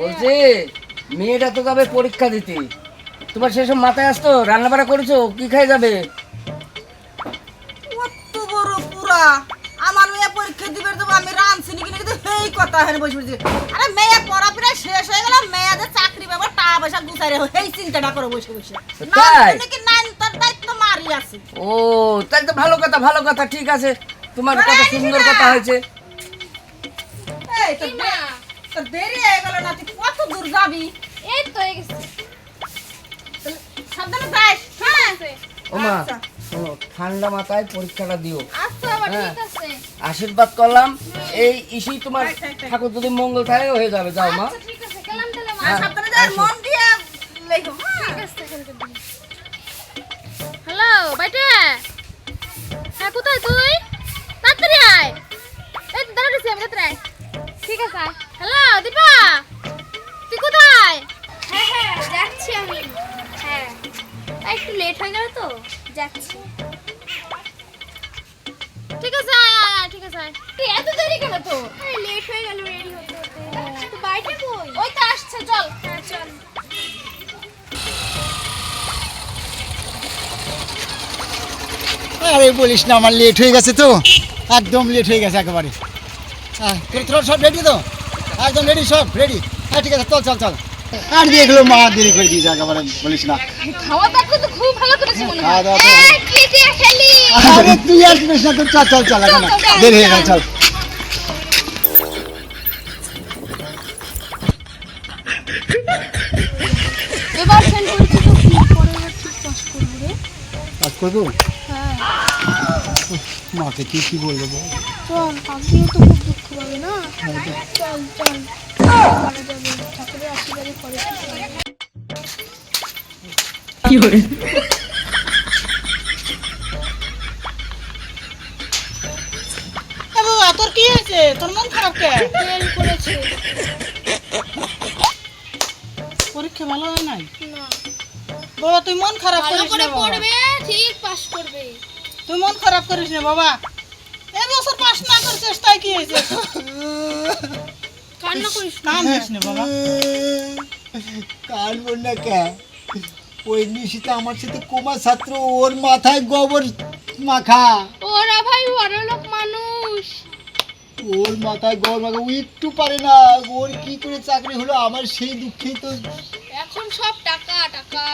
বলছি মেয়েটা তো যাবে পরীক্ষা দিতে। তোমার সেসব মাথায় আসতো? রান্না বাড়া করেছ? কি খাই যাবে? কত বড় পুরা। আমার মেয়ে পরীক্ষা দিবে তো আমি রাঁধছি নাকি নাকি এই কথা হেন বসে বসে। আরে মেয়ে পড়া প্রায় শেষ হয়ে গেল মেয়েদের চাকরি টাকা পয়সা গুছাই রে এই চিন্তাটা করে বসে বসে? নাকি নাইন তার দায়িত্ব মারি আছে। ও তাই তো ভালো কথা ভালো কথা ঠিক আছে। তোমার কত সুন্দর কথা হয়েছে। এই তো দেরি হয়ে গেল না দূর যাবি। এই তো হয়ে গেছে। সাবধানে যাস। হ্যাঁ। ও মা আচ্ছা। শোনো ঠান্ডা মাথায় পরীক্ষাটা দিও। আচ্ছা হ্যাঁ। আশীর্বাদ করলাম। এই ইসি তোমার। ঠাকুর যদি মঙ্গল থাকে হয়ে যাবে। যাও মা। আচ্ছা ঠিক আছে যাচ্ছি। ঠিক আছে আয় আয় আয় ঠিক আছে আয়। তুই এত দেরি কেন তো? লেট হয়ে গেল রেডি হতে হতে। তো বাইরে কই? ওই তো আসছে চল। হ্যাঁ চল। আরে বলিস না আমার লেট হয়ে গেছে তো। একদম লেট হয়ে গেছে একেবারে। হ্যাঁ তোর তোর সব রেডি তো? একদম রেডি সব রেডি হ্যাঁ ঠিক আছে চল চল চল। আর দেখল মা দেরি করে দিয়েছে একেবারে বলিস না। খাওয়া দাওয়া কিন্তু খুব ভালো করেছি মনে খাওয়া হয় দাওয়া তো আরে তুই আর না তোর চল চল চল এখন দেরি হয়ে গেল চল। এবার ফেল করেছি তো কি পরের বার পাস করব রে? কাজ করব? হ্যাঁ। মাকে তুই কি বলব চল তো খুব দুঃখ পাবে না। চল চল। আশীর্বাদে করে তোর কি হয়েছে? তোর মন খারাপ কে করেছে পরীক্ষা ভালো হয় নাই? বাবা তুই মন খারাপ করিস করে না পড়বে ঠিক পাস করবে। তুই মন খারাপ করিস না বাবা। এই বছর পাস না করে চেষ্টায় কি হয়েছে? কানবো না। কে? ওই নিশিতা আমার সাথে কোমা ছাত্র ওর মাথায় গোবর মাখা। ওরা ভাই বড় লোক মানুষ। ওর মাথায় গোবর মাখা ও একটু পারে না। ওর কি করে চাকরি হলো? আমার সেই দুঃখেই তো এখন সব টাকা টাকা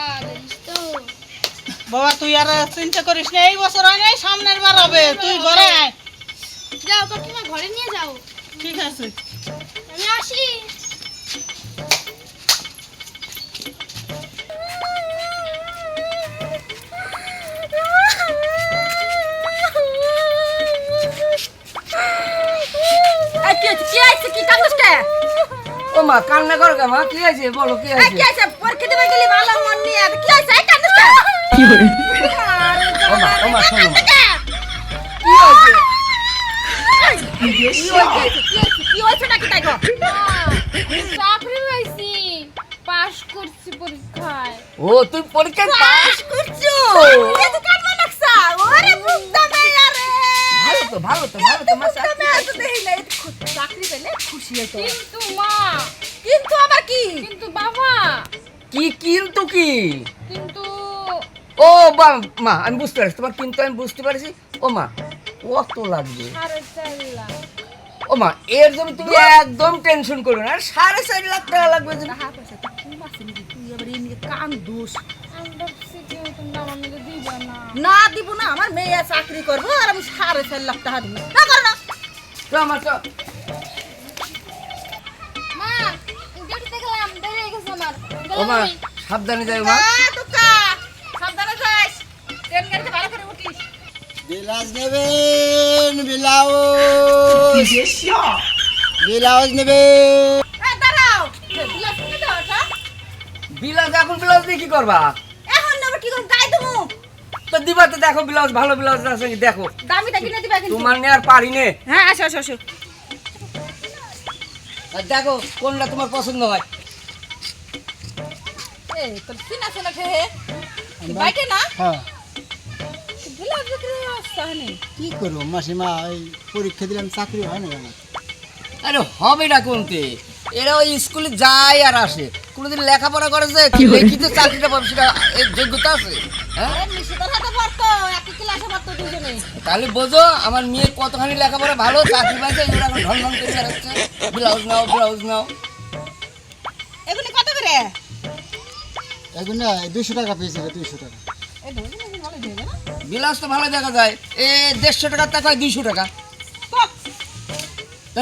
তো। বাবা তুই আর চিন্তা করিস না এই বছর হয় নাই সামনের বার হবে। তুই ঘরে আয়। যাও কাকিমা ঘরে নিয়ে যাও। ঠিক আছে। আসি? ও মা কান্না করো মা কি আছে বলো কি আছে কি হয়েছে? পরীক্ষা দিবে গেলি ভালো মন নিয়ে। আর কি হয়েছে? এই কান্দুস কে? আরে ও মা ও মা শোনো মা কি হয়েছে কি হয়েছে? কি ও তুই পরীক্ষায় পাস করছ। ভালো তো ভালো তো ভালো তো মা বুকটা মেয়ে তো দেখি না। এই খু- চাকরি পেলে খুশি হতো। কিন্তু মা। কিন্তু আবার কি? কিন্তু বাবা। কি কিন্তু কি? কিন্তু ও বা মা আমি বুঝতে পারছি। তোমার কিন্তু আমি বুঝতে পারছি। ও মা কত লাগবে? ও মা এর জন্য তুমি একদম টেনশন করো না। আর সাড়ে চার লাখ টাকা লাগবে দোষ। আমি আমার না। না দিব না আমার মেয়ে চাকরি করব আর আমি সাড়ে চার লাখ টাকা দিব। না করো না। আমার তো মা ডিউটিতে গেলাম দেরি গেছে আমার। ও গেলাম সাবধানে যাও মা। টুকা, সাবধানে যাস। ট্রেন গাড়িতে ভালো করে উঠিস। বিলাস নেবেন বিলাউস বিলাউস নেবেন। দিয়ে কি করবা? এখন কি করে গায়ে দেবো তো দিবা তো দেখো ব্লাউজ ভালো ব্লাউজ আছে নাকি? দেখো। দামিটা কিনে দিবা কিন্তু। তোমার নিয়ে আর পারি নে। হ্যাঁ আসো আসো আসো। দেখো কোনটা তোমার পছন্দ হয়? এ তোর কিনা ছিল খেয়ে বাইটে না? হ্যাঁ। বিলাস বিক্রি অবস্থা নেই। কি করব? মাসিমা ওই পরীক্ষা দিলাম চাকরি হয় না আরে হবে না কোনতে? এরা ওই স্কুলে যায় আর আসে। কোনোদিন লেখাপড়া করেছে লিখিত চাকরিটা পাবে সেটা এর যোগ্যতা আছে? হ্যাঁ? তাহলে বোঝো আমার মেয়ের কতখানি লেখাপড়া ভালো চাকরি পাইছে এগুলো এখন ঢন ঢন করে বেড়াচ্ছে। ব্লাউজ নাও ব্লাউজ নাও। এগুলি কত করে? না দুইশো টাকা পেয়েছে দুইশো টাকা। এগুলি ব্লাউজ তো ভালো দেখা যায়। এ দেড়শো টাকার টাকা দুইশো টাকা?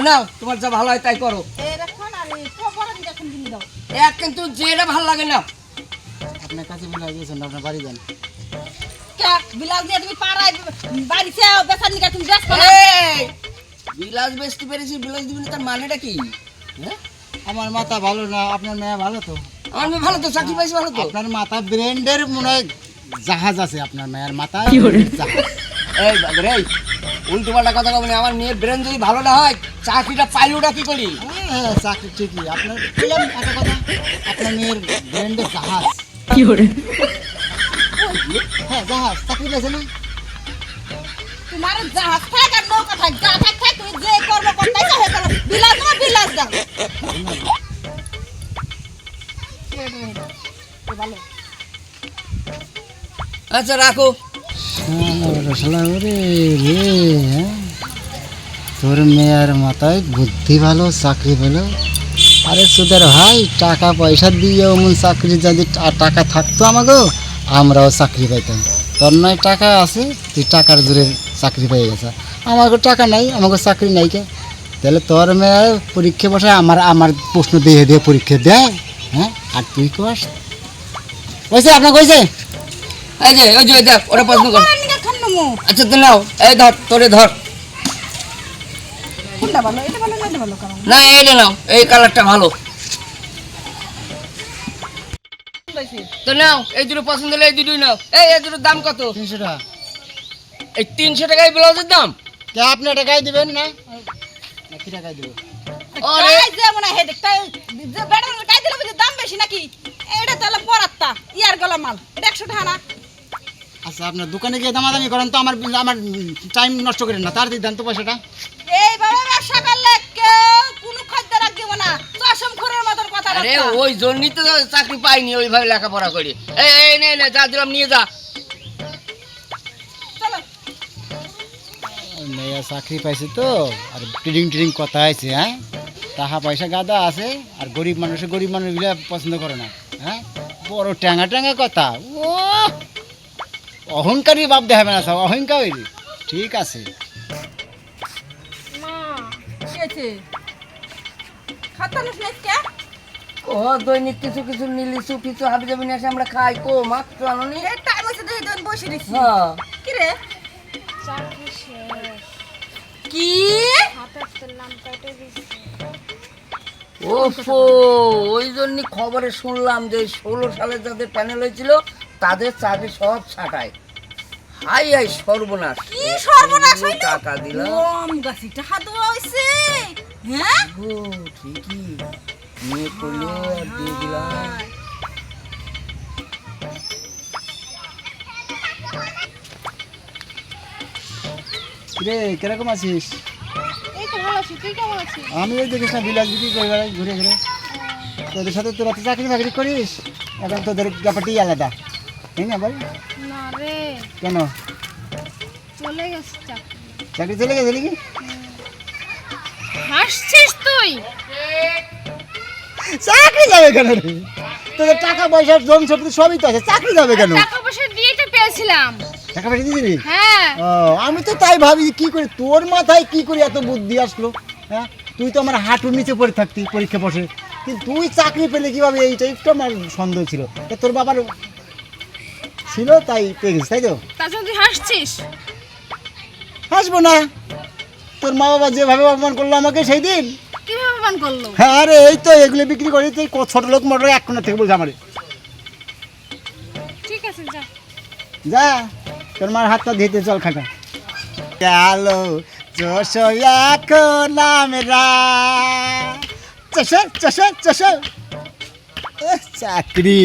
নাও তোমার যা ভালো হয় তাই করো এই রাখুন আর এই পরে দিকে এখন কিনে দাও এক কিন্তু যেটা ভালো লাগে না। আপনার কাছে বলে গিয়েছেন আপনার বাড়ি যান। বিলাস নিয়ে তুমি পাড়ায় বাড়িতে বেচার নিকা তুমি ব্যস্ত বিলাস বেচতে পেরেছি বিলাস দিবি না তার মানেটা কি? হ্যাঁ? আমার মাথা ভালো না আপনার মেয়ে ভালো তো? আমার মেয়ে ভালো তো চাকরি পাইছে ভালো তো? আপনার মাথা ব্র্যান্ডের মনে হয় জাহাজ আছে আপনার মেয়ের মাথায় জাহাজ। এই বাবা রে উল্টো পাল্টা কথা কবে না আমার মেয়ের ব্রেন যদি ভালো না হয় চাকরিটা পাইলোটা কি করি? হ্যাঁ চাকরি ঠিকই। আপনার বললাম একটা কথা আপনার মেয়ের ব্র্যান্ডের জাহাজ। হ্যাঁ জাহাজ চাকরি পেয়েছে না? তোমার জাহাজ থাক আর নৌকা থাক যা থাক থাক তুমি যে করব করতে চাও হে করো বিলাস না বিলাস দাও। আচ্ছা রাখো। রে রে হ্যাঁ? তোর মেয়ের মাথায় বুদ্ধি ভালো চাকরি ভালো? আরে সুদের ভাই টাকা পয়সা দিয়ে অমন চাকরি যদি টাকা থাকতো আমাকে আমরাও চাকরি পাইতাম। তোর নয় টাকা আছে তুই টাকার জোরে চাকরি পেয়ে গেছে। আমাকে টাকা নাই আমাকে চাকরি নাই কে? তাহলে তোর মেয়ে পরীক্ষা বসে আমার আমার প্রশ্ন দিয়ে দিয়ে পরীক্ষা দেয় হ্যাঁ? আর তুই কস? কইছে আপনার কইছে? এই যে ওই যে ওই দেখ ওটা প্রশ্ন কর। আচ্ছা তো নাও এই ধর তোরে ধর। কোনটা ভালো এটা ভালো না এটা ভালো কারণ? না এইটা নাও এই কালারটা ভালো। তো নাও এই দুটো পছন্দ হলে এই দুটোই নাও। এই এই দুটোর দাম কত? তিনশো টাকা। এই তিনশো টাকায় ব্লাউজের দাম? কে আপনি টাকায় দিবেন না? না কি টাকায় দিব? আরে। যে মনে হয় দেখতে যে বেড়া কাজ দিলে বুঝি দাম বেশি নাকি? এটা তাহলে পরাত্তা ইয়ার গলা মাল এটা টাকা না? আচ্ছা আপনার দোকানে গিয়ে দামাদামি করেন তো আমার আমার টাইম নষ্ট করেন না তার দিয়ে দেন তো পয়সাটা। এইভাবে কেউ কোনো খাদ্য রাখবে না। চশম খুরের মতন কথা আরে ওই জন্যই তো চাকরি পাইনি ওইভাবে লেখাপড়া করি। এই এই নে নে যা দিলাম নিয়ে যা। চলো। চাকরি পাইছে তো আর ট্রেডিং ট্রেডিং কথা আছে হ্যাঁ? টাকা পয়সা গাদা আছে আর গরিব মানুষে গরিব মানুষগুলো পছন্দ করে না হ্যাঁ? বড় ট্যাঙ্গা ট্যাঙ্গা কথা। ও অহংকারী বাপ দেখাবে না সব অহংকারী। ঠিক আছে। কি আছে খাতা নিস না কে? ও দৈনিক কিছু কিছু নিলিচু কিছু হাবি নিয়ে এসে আমরা খাই। কো মাত্র আনুনি। এই টাইম হচ্ছে দেখি দিন বসে দিছি হ্যাঁ। কি? রে কি ওফো ওই জন্য খবরে শুনলাম যে ষোলো সালে যাদের প্যানেল হয়েছিল তাদের চাকরি সব ছাটায়। হাই হাই সর্বনাশ। কি সর্বনাশ হইল? টাকা দিলাম। ওম গাছি টাকা দেওয়া হইছে। হ্যাঁ? ও ঠিকই। নিয়ে করল আর দিয়ে দিলাম। রে কীরকম আছিস? এই তো ভালো আছি তুই কেমন আছিস? আমি ওই দেখিস না বিলাস বিক্রি করে বেড়াই ঘুরে ঘুরে। তোদের সাথে তোরা তো চাকরি বাকরি করিস? এখন তোদের ব্যাপারটাই আলাদা। তাই না বল? কেন? চলে গেছে চাকরি। চলে গেছে নাকি? হাসছিস তুই? চাকরি যাবে কেন রে? তোদের টাকা পয়সা জমি সম্পত্তি সবই তো আছে চাকরি যাবে কেন? টাকা পয়সা দিয়েই তো পেয়েছিলাম। টাকা পয়সা হ্যাঁ। আমি তো তাই ভাবি কি করে তোর মাথায় কি করে এত বুদ্ধি আসলো? হ্যাঁ? তুই তো আমার হাঁটুর নিচে পড়ে থাকতি পরীক্ষা বসে। কিন্তু তুই চাকরি পেলে কীভাবে এইটা একটু আমার সন্দেহ ছিল। তোর বাবার ছিল তাই পেয়ে গেছিস তাই তো? তুই হাসছিস? হাসবো না। তোর মা বাবা যেভাবে অপমান করল আমাকে সেই দিন। কীভাবে মান করল? হ্যাঁ আরে এই তো এগুলো বিক্রি করি তুই ছোট লোক মোটর এক কোনা থেকে বলছে আমারে। ঠিক আছে যা। যা তোর মার হাতটা ধুতে চল খাকা চলো চোষ এখন আমরা চষ চষ চষ চাকরি।